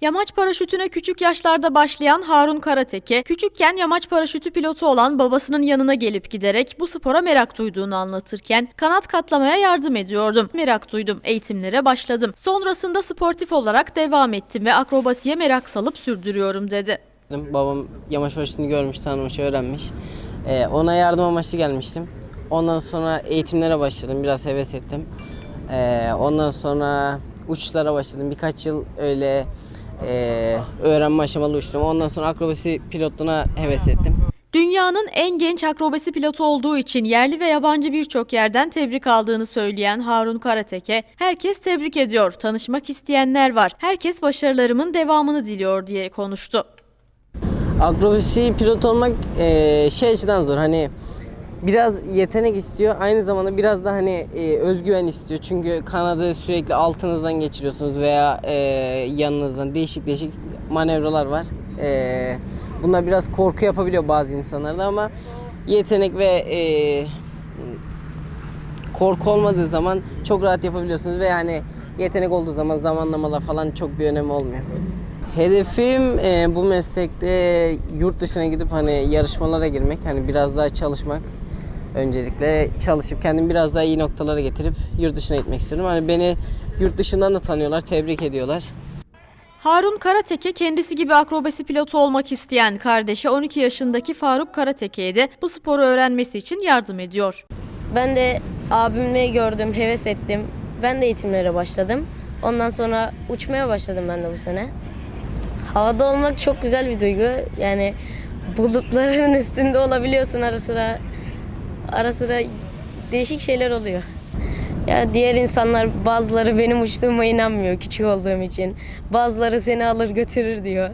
Yamaç paraşütüne küçük yaşlarda başlayan Harun Karateke, küçükken yamaç paraşütü pilotu olan babasının yanına gelip giderek bu spora merak duyduğunu anlatırken kanat katlamaya yardım ediyordum. Merak duydum, eğitimlere başladım. Sonrasında sportif olarak devam ettim ve akrobasiye merak salıp sürdürüyorum dedi. Babam yamaç paraşütünü görmüş, tanımış, öğrenmiş. Ee, ona yardım amaçlı gelmiştim. Ondan sonra eğitimlere başladım, biraz heves ettim. Ee, ondan sonra uçuşlara başladım. Birkaç yıl öyle e, öğrenme aşamalı uçtum. Ondan sonra akrobasi pilotluğuna heves ettim. Dünyanın en genç akrobasi pilotu olduğu için yerli ve yabancı birçok yerden tebrik aldığını söyleyen Harun Karateke, herkes tebrik ediyor, tanışmak isteyenler var, herkes başarılarımın devamını diliyor diye konuştu. Akrobasi pilot olmak e, şey açıdan zor hani biraz yetenek istiyor aynı zamanda biraz da hani e, özgüven istiyor çünkü kanadı sürekli altınızdan geçiriyorsunuz veya e, yanınızdan değişik değişik manevralar var. E, bunlar biraz korku yapabiliyor bazı insanlarda ama yetenek ve e, korku olmadığı zaman çok rahat yapabiliyorsunuz ve hani yetenek olduğu zaman zamanlamalar falan çok bir önemi olmuyor. Hedefim e, bu meslekte yurt dışına gidip hani yarışmalara girmek, hani biraz daha çalışmak. Öncelikle çalışıp kendimi biraz daha iyi noktalara getirip yurt dışına gitmek istiyorum. Hani beni yurt dışından da tanıyorlar, tebrik ediyorlar. Harun Karateke kendisi gibi akrobasi pilotu olmak isteyen kardeşi 12 yaşındaki Faruk Karateke'ye de bu sporu öğrenmesi için yardım ediyor. Ben de abimle gördüm, heves ettim. Ben de eğitimlere başladım. Ondan sonra uçmaya başladım ben de bu sene. Havada olmak çok güzel bir duygu. Yani bulutların üstünde olabiliyorsun ara sıra. Ara sıra değişik şeyler oluyor. Ya diğer insanlar bazıları benim uçtuğuma inanmıyor küçük olduğum için. Bazıları seni alır götürür diyor.